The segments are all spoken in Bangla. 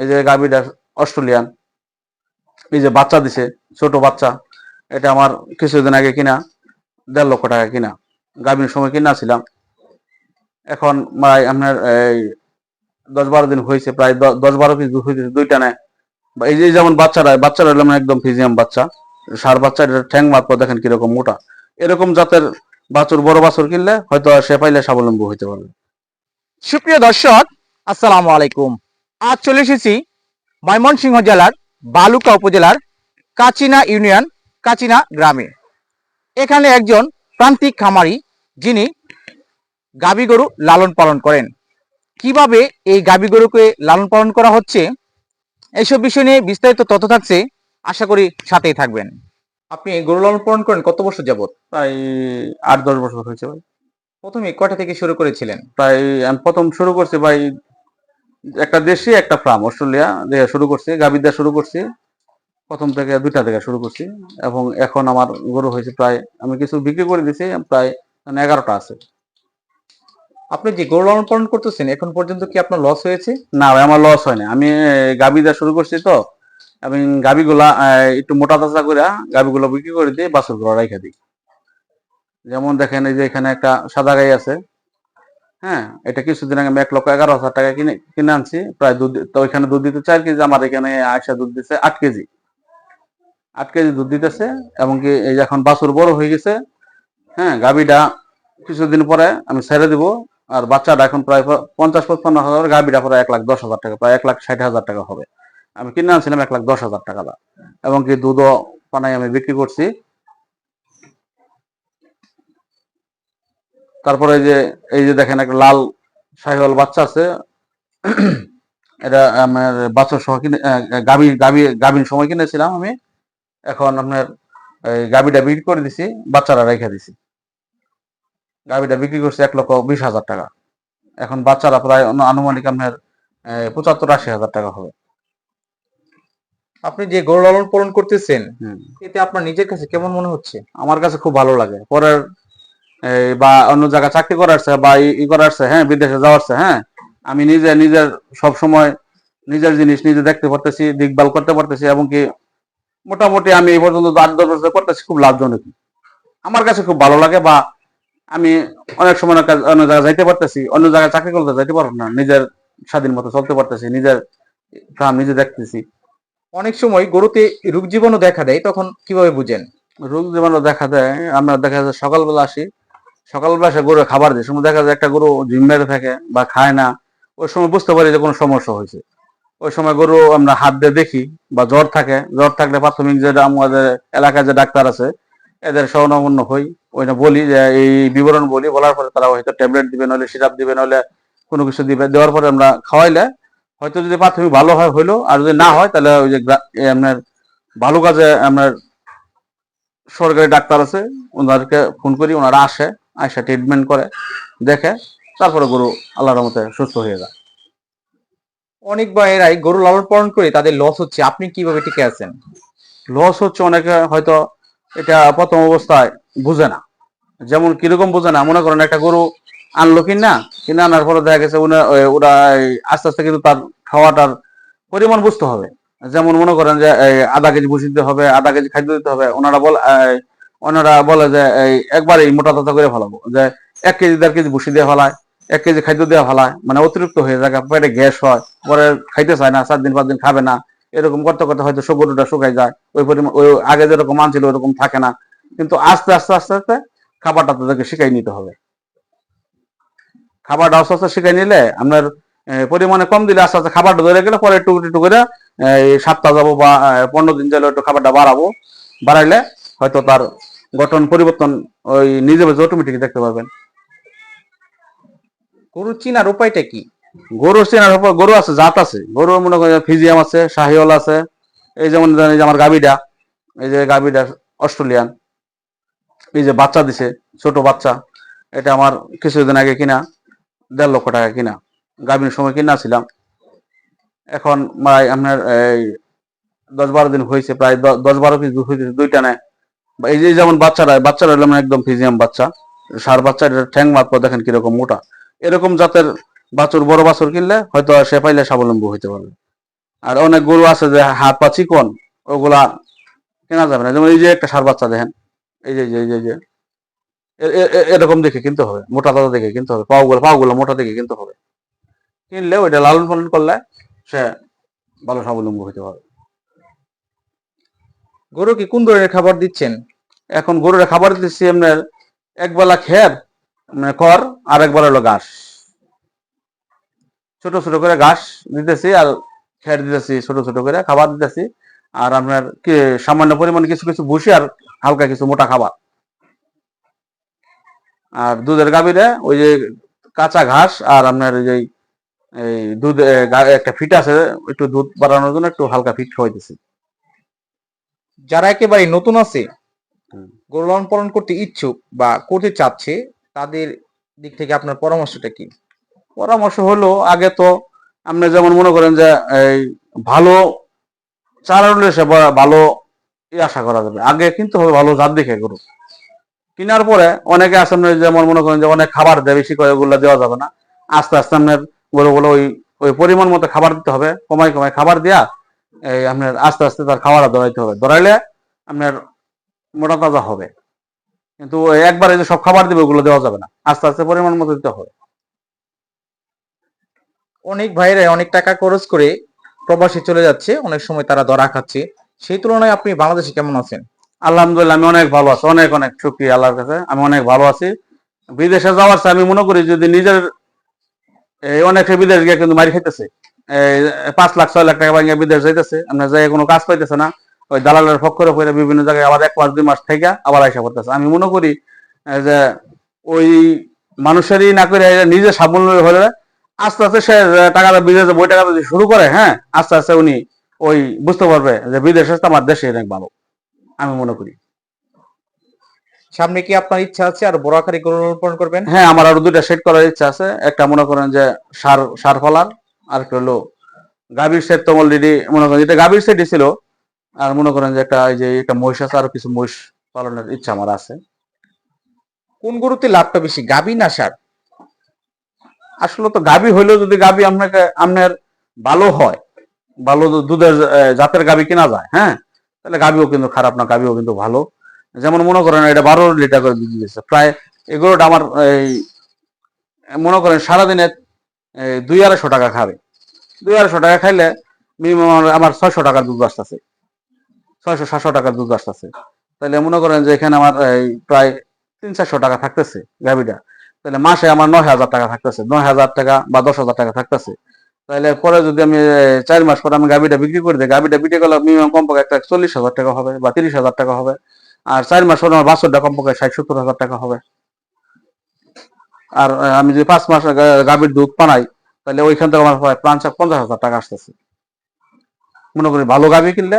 এই যে গাভিটা অস্ট্রেলিয়ান। এই যে বাচ্চা দিছে, ছোট বাচ্চা, এটা আমার কিছুদিন আগে কিনা, দেড় লক্ষ টাকা কিনা। গাভীর সময় কিনা ছিলাম। এখন প্রায় আপনার এই দশ বারো দিন হয়েছে, প্রায় দশ বারো পিস হয়েছে দুইটা নেয় এই যে যেমন বাচ্চারা বাচ্চারা হলো একদম ফিজিয়াম বাচ্চা। সার বাচ্চা, এটা ঠ্যাং মাত্র দেখেন কীরকম মোটা। এরকম জাতের বাছুর, বড় বাছুর কিনলে হয়তো সে পাইলে স্বাবলম্বী হইতে পারবে। সুপ্রিয় দর্শক, আসসালামু আলাইকুম। আজ চলে এসেছি ময়মনসিংহ জেলার বালুকা উপজেলার কাচিনা ইউনিয়ন কাচিনা গ্রামে। এখানে একজন প্রান্তিক খামারি যিনি গাবি গরু লালন পালন করেন। কীভাবে এই গাবি গরুকে লালন পালন করা হচ্ছে এইসব বিষয় নিয়ে বিস্তারিত তথ্য থাকছে আশা করি সাথেই থাকবেন। আপনি গরু লালন পালন করেন কত বছর যাবত প্রায় আট দশ বছর হয়েছে ভাই। প্রথমে কটা থেকে শুরু করেছিলেন? প্রায় আমি প্রথম শুরু করছি ভাই একটা দেশি একটা ফার্ম অস্ট্রেলিয়া দিয়ে শুরু করছি গাভী দিয়ে শুরু করছি প্রথম থেকে দুইটা থেকে শুরু করছি এবং এখন আমার গরু হয়েছে প্রায় আমি কিছু বিক্রি করে দিছি প্রায় মানে এগারোটা আছে। আপনি যে গরু লালন পালন করতেছেন এখন পর্যন্ত কি আপনার লস হয়েছে? না ভাই আমার লস হয়নি। আমি গাভী দিয়ে শুরু করছি তো আমি গাভীগুলা একটু মোটা তাজা করে গাভীগুলো বিক্রি করে দিই বাছুরগুলো রেখে দিই। যেমন দেখেন এই যে এখানে একটা সাদা গাই আছে হ্যাঁ এটা কিছুদিন আগে আমি এক লক্ষ এগারো হাজার টাকা কিনে কিনে আনছি। প্রায় দুধ তো ওইখানে দুধ দিতে চার কেজি আমার এখানে আয়সা দুধ দিচ্ছে আট কেজি। আট কেজি দুধ দিতেছে এবং কি এই এখন বাছুর বড় হয়ে গেছে। হ্যাঁ গাভীটা কিছুদিন পরে আমি ছেড়ে দিব আর বাচ্চাটা এখন প্রায় পঞ্চাশ পঞ্চান্ন হাজার, গাভীটা প্রায় এক লাখ দশ হাজার টাকা, প্রায় এক লাখ ষাট হাজার টাকা হবে। আমি কিনে আনছিলাম এক লাখ দশ হাজার টাকা এবং কি দুধও পানায় আমি বিক্রি করছি। তারপরে এই যে এই যে দেখেন একটা লাল শাহিওয়াল বাচ্চা আছে। এটা আমার বাচ্চা সহ কিনে গাভী গাভী গাভীর সময় কিনেছিলাম আমি। এখন আপনার এই গাভীটা বিক্রি করে দিছি বাচ্চারা রেখে দিছি। গাভীটা বিক্রি করছি এক লক্ষ বিশ হাজার টাকা। এখন বাচ্চারা প্রায় আনুমানিক আপনার পঁচাত্তর আশি হাজার টাকা হবে। আপনি যে গরু লালন পালন করতেছেন। এতে আপনার নিজের কাছে কেমন মনে হচ্ছে? আমার কাছে খুব ভালো লাগে। পরের বা অন্য জায়গায় চাকরি করারছে বা ই- করারছে হ্যাঁ বিদেশে যাওয়ারছে হ্যাঁ। আমি নিজে নিজের সব সময় নিজের জিনিস নিজে দেখতে পারতেছি দেখভাল করতে পারতেছি এবং কি মোটামুটি আমি এই পর্যন্ত আট দশ বছর করতেছি খুব লাভজনক। আমার কাছে খুব ভালো লাগে বা আমি অনেক সময় অনেক অন্য জায়গায় যাইতে পারতেছি অন্য জায়গায় চাকরি করতে যাইতে পারব না নিজের স্বাধীন মতো চলতে পারতেছি নিজের কাম নিজে দেখতেছি। অনেক সময় গরুতে রোগ জীবাণু দেখা দেয় তখন কীভাবে বুঝেন? রোগ জীবাণু দেখা দেয় আমরা দেখা যায় সকালবেলা আসি সকালবেলা এসে গরু খাবার দেয়। সময় দেখা যায় একটা গরু জিম মেরে থাকে বা খায় না, ওই সময় বুঝতে পারি যে কোনো সমস্যা হয়েছে। ওই সময় গরু আমরা হাত দিয়ে দেখি বা জ্বর থাকে। জ্বর থাকলে প্রাথমিক যে আমাদের এলাকায় যে ডাক্তার আছে, এদের সহনমন্য হই। ওইটা বলি যে, এই বিবরণ বলি। বলার পরে তারা হয়তো ট্যাবলেট দিবে, নইলে সিরাপ দিবে, নইলে কোনো কিছু দিবে। দেওয়ার পরে আমরা খাওয়াইলে হয়তো যদি প্রাথমিক ভালো হয়, হইল। আর যদি না হয়, তাহলে ওই যে আপনার ভালো কাজে আপনার সরকারি ডাক্তার আছে, ওনাদেরকে ফোন করি, ওনারা আসে। আসে ট্রিটমেন্ট করে, দেখে তারপরে গরু আল্লাহর রহমতে সুস্থ হয়ে যায়। অনেক ভাইয়েরাই গরু লালন পালন করে তাদের লস হচ্ছে। আপনি কীভাবে টিকে আছেন? লস হচ্ছে অনেকে হয়তো এটা প্রথম অবস্থায় বুঝে না। যেমন কীরকম বুঝে না, মনে করেন একটা গরু আনলো কিনা, কিনে আনার পরে দেখা গেছে ওরা আস্তে আস্তে কিন্তু তার খাওয়াটার পরিমাণ বুঝতে হবে। যেমন মনে করেন যে আধা কেজি ভুষি দিতে হবে, আধা কেজি খাদ্য দিতে হবে, ওনারা বল ওনারা বলে যে, এই একবারে মোটা তাজা করে ফেলাবো। যে এক কেজি, দেড় কেজি ভুষি দিয়ে ফেলায়, এক কেজি খাদ্য দেওয়া ফেলায় মানে অতিরিক্ত হয়ে যায় পেটে গ্যাস হয়, পরে খাইতে চায় না চার দিন, পাঁচ দিন খাবে না, এরকম করতে করতে হয়তো গরুটা শুকাই যায়, ওই পরিমাণ, ওই আগে যেরকম আনছিল ওরকম থাকে না। কিন্তু আস্তে আস্তে আস্তে আস্তে খাবারটা তাদেরকে শিখাই নিতে হবে। খাবারটা আস্তে আস্তে শিখাই নিলে আপনার পরিমাণে কম দিলে আস্তে আস্তে খাবারটা ধরে গেলে পরে একটু একটু করে এই সপ্তাহ যাব বা পনেরো দিন যাব একটু খাবারটা বাড়াবো। বাড়াইলে হয়তো তার গঠন পরিবর্তন ওই নিজে বুঝে অটোমেটিক দেখতে পাবেন গরু চিনার উপায়টা কি? গরু চেনার উপর গরু আছে জাত আছে। গরু মনে করেন ফিজিয়াম আছে শাহিওয়াল আছে। এই যেমন এই যে আমার গাবিটা এই যে গাবিটা অস্ট্রেলিয়ান। এই যে বাচ্চা দিছে ছোট বাচ্চা। এটা আমার কিছুদিন আগে কিনা দেড় লক্ষ টাকা কিনা। গাভীর সময় কিনা ছিলাম এখন প্রায় আপনার এই দশ বারো দিন হয়েছে প্রায় দশ বারো পিস দুইটা নেয় এই যে যেমন বাচ্চারা বাচ্চারা মানে একদম ফিজিয়াম বাচ্চা। সার বাচ্চা এটা ঠ্যাং মাত্র দেখেন কীরকম মোটা। এরকম জাতের বাছুর, বড় বাছুর কিনলে হয়তো সে পাইলে স্বাবলম্বী হইতে পারবে। আর অনেক গরু আছে যে হাত পা চিকন, ওগুলা কেনা যাবে না। যেমন এই যে একটা সার বাচ্চা দেখেন, এই যে এই যে এরকম দেখে কিনতে হবে, মোটা তাজা দেখে কিনতে হবে পাও গুলো পাও গুলো মোটা দেখে কিনতে হবে। কিনলে ওইটা লালন পালন করলে সে ভালো স্বাবলম্বী হতে পারবে। গরুকে কোন ধরনের খাবার দিচ্ছেন? এখন গরুর খাবার দিচ্ছি আপনার এক বেলা খের মানে খড়, আর এক বেলা হলো ঘাস। ছোট ছোট করে ঘাস দিতেছি আর খের দিতেছি, ছোট ছোট করে খাবার দিতেছি। আর আপনার সামান্য পরিমাণে কিছু কিছু ভুসি আর হালকা কিছু মোটা খাবার। আর দুধের গাভীরে ওই যে কাঁচা ঘাস আর আপনার ওই যে এই দুধ একটা ফিট আছে, একটু দুধ বাড়ানোর জন্য একটু হালকা ফিট খাওয়াইতেছি যারা একেবারে নতুন আছে। গরু লালন পালন করতে ইচ্ছুক বা করতে চাচ্ছে তাদের দিক থেকে আপনার পরামর্শটা কি? পরামর্শ হলো আগে তো আপনি যেমন মনে করেন যে এই ভালো উঠলে ভালো ই আশা করা যাবে। আগে কিন্তু হবে ভালো জাত দেখে গরু। কেনার পরে অনেকে আপনার যেমন মনে করেন যে অনেক খাবার দেয় বেশি করে ওগুলো দেওয়া যাবে না। আস্তে আস্তে আপনার গরুগুলো ওই ওই পরিমাণ মতো খাবার দিতে হবে কমাই কমাই খাবার দেয়া এই আপনার আস্তে আস্তে তার খাবার ধরাইতে হবে। ধরাইলে আপনার মোটা তাজা হবে। কিন্তু একবারে যে সব খাবার দিবে ওগুলো দেওয়া যাবে না। আস্তে আস্তে পরিমাণ মতো দিতে হবে। অনেক ভাইরা অনেক টাকা খরচ করে প্রবাসে চলে যাচ্ছে। অনেক সময় তারা ধরা খাচ্ছে। সেই তুলনায় আপনি বাংলাদেশে কেমন আছেন? আলহামদুলিল্লাহ আমি অনেক ভালো আছি। অনেক অনেক শুক্রিয়া আল্লাহর কাছে। আমি অনেক ভালো আছি। বিদেশে যাওয়ার চেয়ে আমি মনে করি যদি নিজের অনেকে বিদেশ গিয়ে কিন্তু মারি খাইতেছে। এই পাঁচ লাখ ছয় লাখ টাকা ভাঙিয়ে বিদেশ যাইতেছে আপনার যাই কোনো কাজ পাইতেছে না ওই দালালের বিভিন্ন জায়গায় আবার এক মাস দুই মাস থেকে আবার আইসা করতেছে আমি মনে করি যে ওই মানুষেরই না করে নিজে স্বাবলম্বী হলে আস্তে আস্তে সে টাকাটা বিদেশে বই টাকা যদি শুরু করে হ্যাঁ আস্তে আস্তে উনি ওই বুঝতে পারবে যে বিদেশে আমার দেশে অনেক ভালো। আমি মনে করি। সামনে কি আপনার ইচ্ছা আছে আর বড় আকারে করবেন? হ্যাঁ আমার আরও দুইটা সেট করার ইচ্ছা আছে। একটা মনে করেন যে সার সার ফলার আর একটা হলো গাভীর সেট তো অলরেডি মনে করেন এটা গাভীর সেটই ছিল। আর মনে করেন যে একটা এই যে একটা মহিষ আছে, আরও কিছু মহিষ পালনের ইচ্ছা আমার আছে। কোন গরুতে লাভটা বেশি, গাভী না সার? আসলে তো গাভী হইলেও যদি গাভী আপনাকে, আপনার ভালো হয়, ভালো দুধের জাতের গাভী কিনা যায় হ্যাঁ? তাহলে গাভীও কিন্তু খারাপ না, গাভীও কিন্তু ভালো। যেমন মনে করেন এটা বারো লিটার করে দিচ্ছে প্রায় এগুলোটা আমার এই মনে করেন সারাদিনে দুই আড়াইশো টাকা খাবে। দুই আড়াইশো টাকা খাইলে মিনিমাম আমার ছয়শো টাকার দুধ আসতেছে ছয়শো, সাতশো টাকার দুধ আসতেছে তাহলে মনে করেন যে এখানে আমার প্রায় তিন, চারশো টাকা থাকতেছে গাভীটা। তাহলে মাসে আমার নয় হাজার টাকা থাকতেছে। নয় হাজার টাকা বা দশ হাজার টাকা থাকতেছে। তাহলে পরে যদি আমি চার মাস পরে আমি গাভীটা বিক্রি করে দিই, গাভীটা বিক্রি করলে মিনিমাম কমপক্ষে একটা চল্লিশ হাজার টাকা হবে বা তিরিশ হাজার টাকা হবে। আর চার মাস পরে আমার বাছরটা কমপক্ষে ষাট, সত্তর হাজার টাকা হবে। আর আমি যদি পাঁচ মাস গাভীর দুধ পানাই, তাহলে ওইখান থেকে আমার প্রায় পঞ্চাশ হাজার টাকা আসতেছে। মনে করি ভালো গাভী কিনলে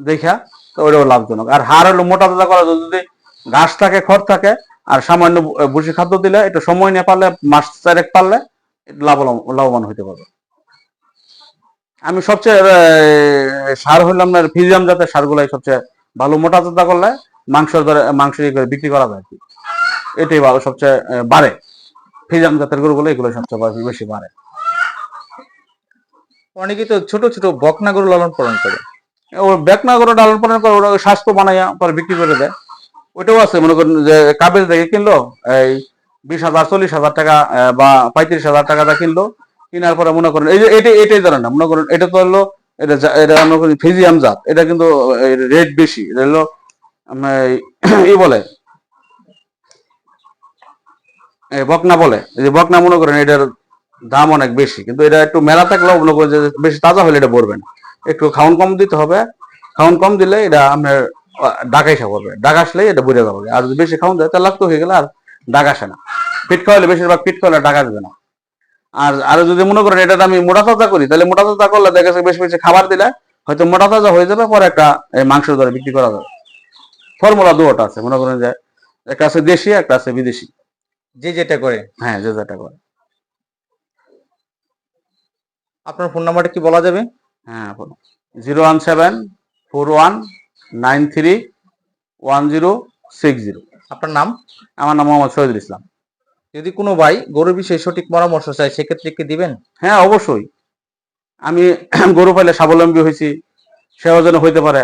দেখা তো ওইটাও লাভজনক। আর হার হলো মোটা তাজা করা যদি ঘাস থাকে, খড় থাকে, আর সামান্য ভুসি খাদ্য দিলে, একটু সময় নিয়ে পারলে, মাস চারেক পারলে, একটু লাভবান হইতে পারবে। আমি সবচেয়ে সার হইলাম না, ফিজিয়াম জাতের সারগুলাই সবচেয়ে ভালো মোটা তাজা করলে মাংস ধরে মাংস করে বিক্রি করা যায় এটাই সবচেয়ে বাড়ে। ফিজিয়াম জাতের গরুগুলো এগুলো সবচেয়ে বেশি- বেশি বাড়ে। অনেকে তো ছোট ছোট বকনা গরু লালন পালন করে। ও বেকনা করে লালন পালন করে ওরা স্বাস্থ্য বানাইয়া পরে বিক্রি করে দেয়। ওইটাও আছে মনে করেন যে কাবেজ থেকে কিনলো এই বিশ হাজার চল্লিশ হাজার টাকা বা পঁয়ত্রিশ হাজার টাকা কিনলো কেনার পরে মনে করেন এই যে এটাই এটাই ধরেন না মনে করেন এটা তো হলো এটা এটা মনে ফিজিয়াম জাত এটা কিন্তু রেট বেশি এটা হলো এই- ই বলে বকনা বলে। যে বকনা মনে করেন এটার দাম অনেক বেশি, কিন্তু এটা একটু মেলা থাকলেও মনে করেন যে বেশি তাজা হলে এটা ভরবে না। একটু খাওয়ান কম দিতে হবে। খাওয়ান কম দিলে এটা আপনার ডাকা হিসাব হবে ডাক আসলেই এটা বুঝে যাবে। আর যদি বেশি খাওয়ান দেয়, তাহলে লাগতো হয়ে গেলে আর ডাক আসে না। পিট খাওয়ালে, বেশিরভাগ পিট খাওয়ালে ডাকা দেবে না। আর আর যদি মনে করেন এটা আমি মোটা তাজা করি, তাহলে মোটা তাজা করলে দেখা যাচ্ছে বেশি বেশি খাবার দিলে হয়তো মোটা তাজা হয়ে যাবে, পরে একটা মাংসের দরে বিক্রি করা যাবে। ফর্মুলা দুটা আছে। মনে করেন যে একটা আছে দেশি, একটা আছে বিদেশি। যে যেটা করে। হ্যাঁ যে যেটা করে। আপনার ফোন নাম্বারটা কি বলা যাবে? হ্যাঁ zero one seven four one nine three one zero six zero. আপনার নাম? আমার নাম মোহাম্মদ শহীদুল ইসলাম। যদি কোনো ভাই গরু বিষয়ে সঠিক পরামর্শ চায় সেক্ষেত্রে কি দিবেন? হ্যাঁ অবশ্যই। আমি গরু পাইলে স্বাবলম্বী হয়েছি সেও যেন হইতে পারে।